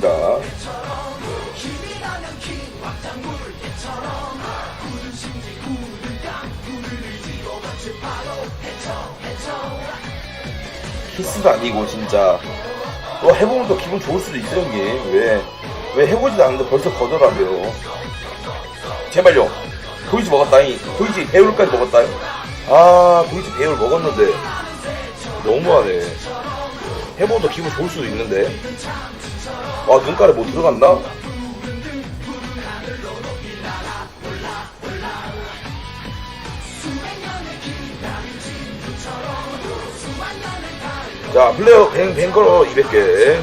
보겠습니다. 키스도 아니고 진짜. 너 해보면 더 기분 좋을 수도 있어 형님 왜? 왜 해보지도 않는데 벌써 거절하세요 제발요. 도이치 먹었다잉. 도이치 배울까지 먹었다잉? 아 도이치 배울 먹었는데. 너무하네. 해보면 더 기분 좋을 수도 있는데 와 눈가에 뭐 들어갔나? 자, 플레이어 뱅, 뱅커러 200개.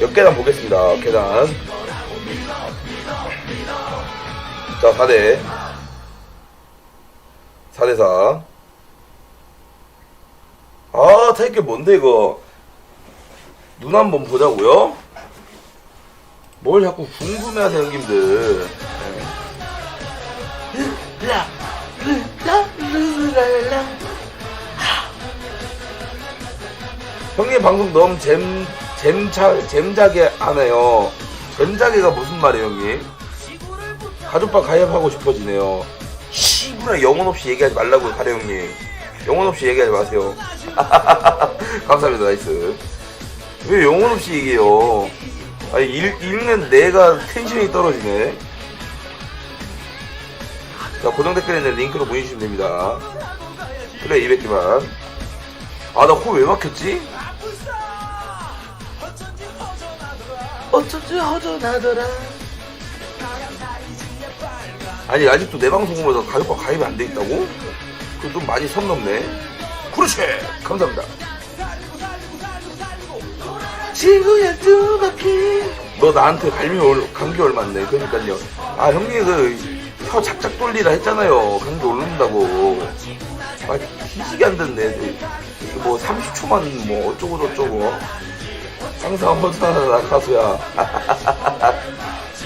몇 계단 보겠습니다. 계단. 자, 4대. 4대4. 아, 타이틀 뭔데, 이거. 눈 한번 보자고요 뭘 자꾸 궁금해 하세요, 형님들. 형님 방송 너무 잼, 잼차, 잼자게 하네요. 잼자게가 무슨 말이에요, 형님? 가족방 가입하고 싶어지네요. 시부라 영혼 없이 얘기하지 말라고요, 가래 형님. 영혼 없이 얘기하지 마세요. 감사합니다, 나이스. 왜 영혼 없이 얘기해요? 아니, 읽, 읽는 내가 텐션이 떨어지네. 자, 고정 댓글에 있는 링크로 보내주시면 됩니다. 플레이 200개만. 아, 나코왜 막혔지? 어쩐지 허전하더라. 아니, 아직도 내 방송 보면서 가족과 가입이 안 돼 있다고? 그좀 많이 선 넘네. 그렇지! 감사합니다. 친구야 두 바퀴. 너 나한테 갈비 올, 감기 얼마인데? 그러니까요. 아, 형님 그, 혀 작작 돌리라 했잖아요. 감기 오른다고. 아, 뒤지게 안 됐네. 뭐 30초만 뭐 어쩌고 저쩌고. 항상 허전하다 가수야.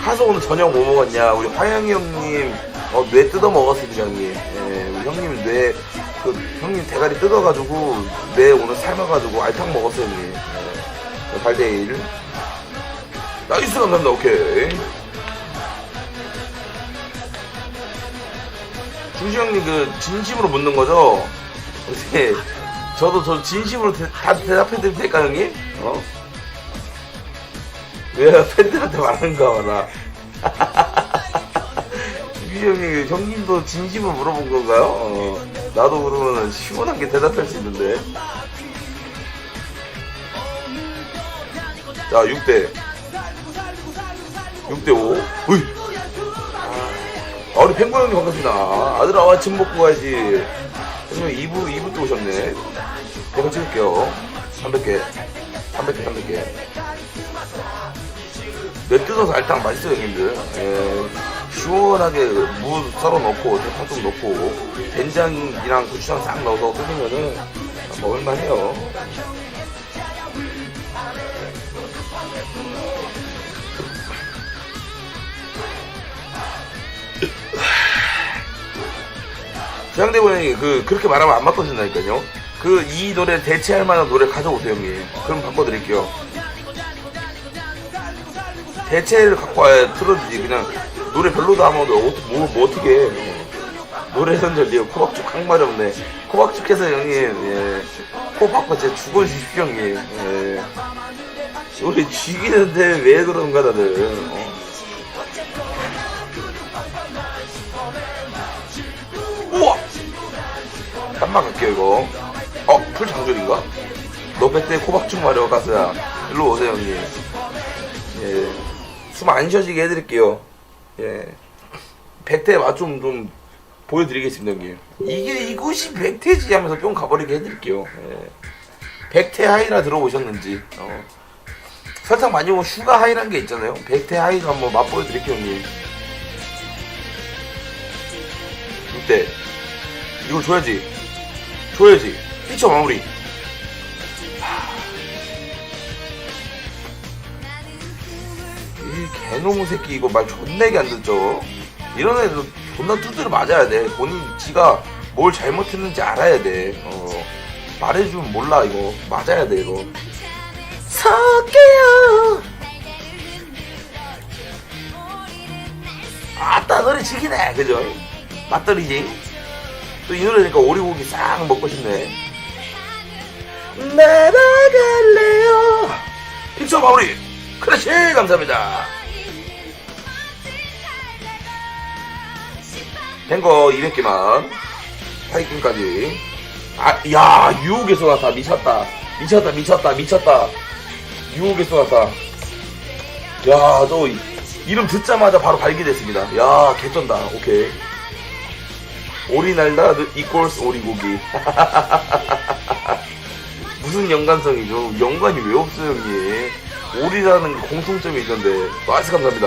가수 오늘 저녁 뭐 먹었냐? 우리 화영이 형님 어, 뇌 뜯어 먹었습니다 형님. 예, 우리 형님 뇌 그 형님 대가리 뜯어가지고 뇌 오늘 삶아가지고 알탕 먹었어요 형님. 예. 발대일. 나이스 감사합니다 오케이. 중시 형님 그 진심으로 묻는 거죠? 어떻게 저도 저 진심으로 대, 다 대답해 드릴 테니까 형님? 어? 왜 팬들한테 말하는가 봐라. 중시 형님 형님도 진심으로 물어본 건가요? 어, 나도 그러면 시원하게 대답할 수 있는데. 자 6대 6대 5. 으이. 아, 우리 펭귄 형님 반갑습니다. 아들아, 와, 침 먹고 가야지. 형님 2부, 2부 또 오셨네. 내가 찍을게요. 300개. 300개, 300개. 내 뜯어서 알탕 맛있어요, 형님들. 예, 시원하게 무 썰어 넣고, 대파 좀 넣고, 된장이랑 고추장 싹 넣어서 끓이면은 먹을만 해요. 중앙대본이 그 그렇게 말하면 안 바꿔준다니까요. 그 이 노래 대체할 만한 노래 가져오세요 형님. 그럼 바꿔드릴게요. 대체를 갖고 와야 틀어주지 그냥 노래 별로다 하면 너 어떻게 뭐, 뭐 어떻게 해. 노래 선전리요 코박죽 항마렵네 코박죽해서 형님 예. 코 바꿔 제 죽어주십시오 형님 예. 우리 죽이는데 왜 그런가 다들 어. 땀만 갈게요, 이거. 어, 풀 장전인가? 너 그때 코박죽 마려 가서야. 일로 오세요, 형님. 예. 숨 안 쉬어지게 해드릴게요. 예. 백태 맛 좀, 좀 보여드리겠습니다, 형님. 이게 이곳이 백태지 하면서 뿅 가버리게 해드릴게요. 예. 백태 하이라 들어보셨는지. 어. 설탕 많이 오면 슈가 하이란 게 있잖아요. 백태 하이도 한번 맛보여드릴게요, 형님. 이때 이걸 줘야지 줘야지. 1초 마무리. 이 개놈 새끼 이거 말 존나게 안 듣죠? 이런 애들 존나 두드려 맞아야 돼. 본인 지가 뭘 잘못했는지 알아야 돼. 어. 말해주면 몰라 이거. 맞아야 돼 이거. 석게요 아따 노래 지기네 그죠? 맞돌이지? 또 이 노래 니까 오리고기 싹 먹고 싶네. 날아갈래요. 픽서 마무리. 그렇지 감사합니다. 탱거 200개만. 파이팅까지. 아, 야 유혹의 쏘나타 미쳤다. 미쳤다 미쳤다 미쳤다. 유혹의 쏘나타 야너 이름 듣자마자 바로 발기됐습니다. 야 개쩐다. 오케이 오리 날다? 이꼴스 오리고기. 무슨 연관성이죠? 연관이 왜 없어요 형님 오리라는 공통점이 있던데. 나이스 감사합니다.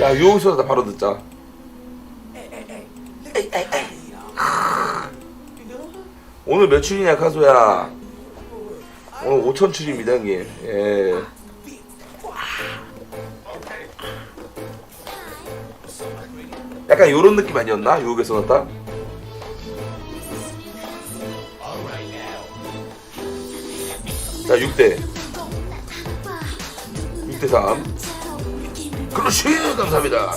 야 유혹의 쏘나타 바로 듣자. 오늘 몇 출이냐 카소야? 오늘 5천 출입니다 형님 예. 약간 요런 느낌 아니었나? 유혹의 소나타? 자 6대. 6대 3 그렇지! 감사합니다.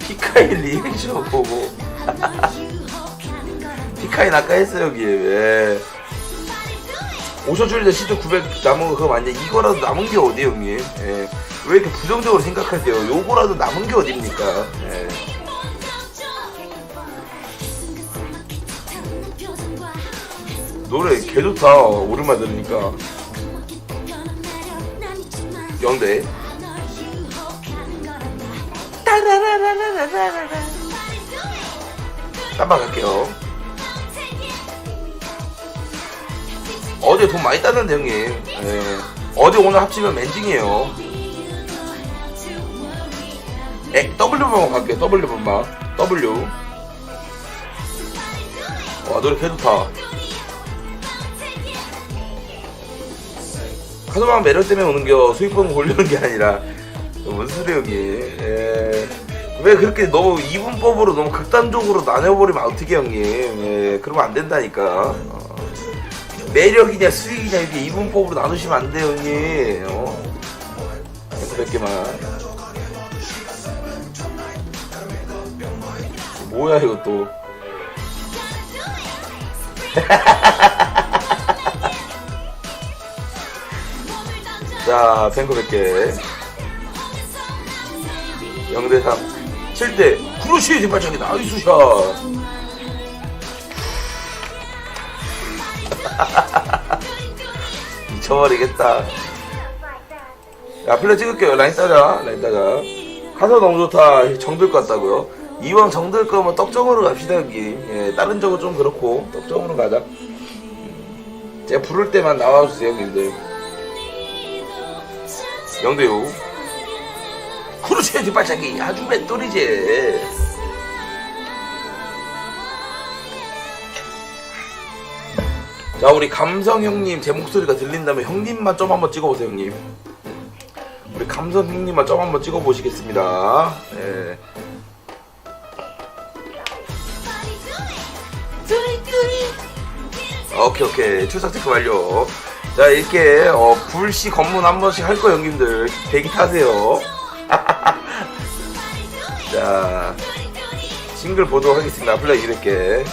피카인 리액션 보고. 피카인 아까 했어요 여기 왜 5천 줄인데 시드 900 남은 거 그거 맞냐? 이거라도 남은 게 어디 형님? 예. 왜 이렇게 부정적으로 생각하세요? 요거라도 남은 게 어딥니까? 예. 노래 개 좋다. 오랜만에 들으니까. 영대. 땀방 갈게요. 어제 돈 많이 땄는데 형님. 예. 어제 오늘 합치면 맨징이에요. 에, W번만 갈게요. W번만. W. 와 노래 개 좋다 카드방 매력 때문에 오는겨 수익번 고르는 게 아니라 뭔 소리 여기 예. 왜 그렇게 너무 이분법으로 너무 극단적으로 나뉘어버리면 어떻게 형님 예. 그러면 안 된다니까 어. 매력이냐 수익이냐 이렇게 이분법으로 나누시면 안 돼요 형님 어? 100개만 뭐야 또 자, 뱅크 100개. 0대3. 7대. 그렇지, 뒷발차기 나이스 샷. 미쳐버리겠다. 야, 플레 찍을게요. 라인 따자. 라인 따자. 가사 너무 좋다. 정들 것 같다고요. 이왕 정들 거면 떡정으로 갑시다, 여기. 예, 다른 적은 좀 그렇고, 떡정으로 가자. 음, 제가 부를 때만 나와주세요, 형님들. 영대우. 그렇지 뒷발차기 아주 맷돌이지. 자 우리 감성 형님 제 목소리가 들린다면 형님만 점 한번 찍어보세요 형님. 우리 감성 형님만 점 한번 찍어보시겠습니다. 예. 오케이 오케이. 출석 체크 완료 자 이렇게 어, 불시 검문 한 번씩 할 거예요 형님들. 대기 타세요. 자 싱글 보도록 하겠습니다. 플레이 200개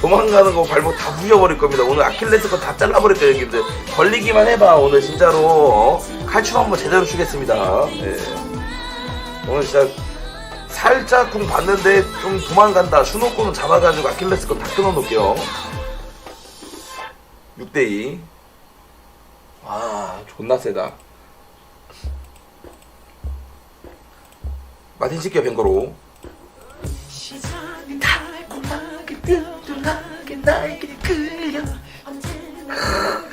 도망가는 거 발목 다 부셔버릴 겁니다. 오늘 아킬레스 거 다 잘라버릴 거예요 형님들. 걸리기만 해봐 오늘 진짜로. 어, 칼춤 한번 제대로 추겠습니다. 예. 오늘 진짜 살짝 공 봤는데 좀 도망간다. 수노코는 잡아가지고 아킬레스 거 다 끊어놓을게요. 6대2 아 존나 세다. 마틴 시켜 뱅거로.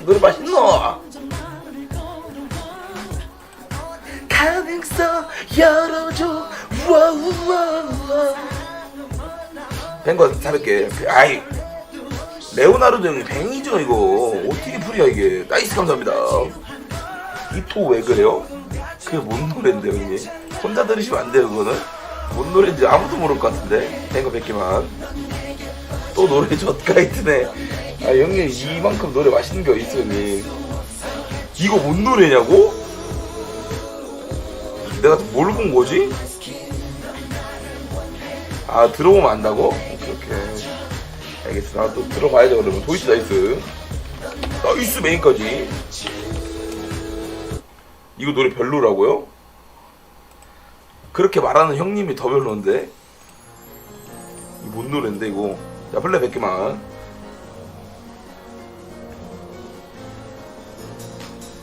노래 맛있노? 가능성 열어줘 와우와우 뱅거 400개 아이 레오나르도 형이 뱅이죠 이거. 어떻게 풀이야 이게. 나이스 감사합니다 이토 왜 그래요? 그게 뭔 노래인데 형님 혼자 들으시면 안 돼요 그거는. 뭔 노래인지 아무도 모를 것 같은데 뱅거 100개만. 또 노래 젖가이트네. 아 형님 이만큼 노래 맛있는 게 어딨어 형님? 이거 뭔 노래냐고? 내가 뭘 본 거지? 아 들어오면 안다고? 오케이 오케이. 알겠어 나또 들어가야죠 그러면. 도이치 나이스. 나이스 메인까지 이거 노래 별로라고요? 그렇게 말하는 형님이 더 별로인데 이거 뭔 노래인데 이거 자 플레이 100개만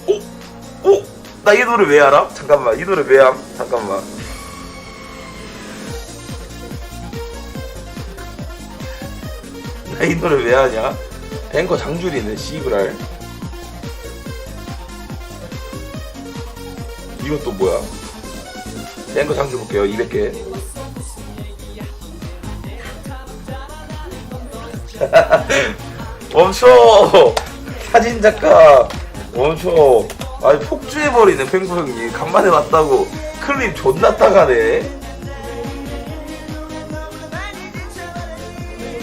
오? 오? 나 이 노래 왜 알아? 잠깐만 이 노래 왜 암? 잠깐만 나 이 노래 왜 하냐? 앵커 장줄이네 씨브랄 이건 또 뭐야? 앵커 장줄 볼게요. 200개. 멈춰 사진 작가! 멈춰 아니 폭주해버리네 펭수 형님. 간만에 왔다고. 클립 존나 따가네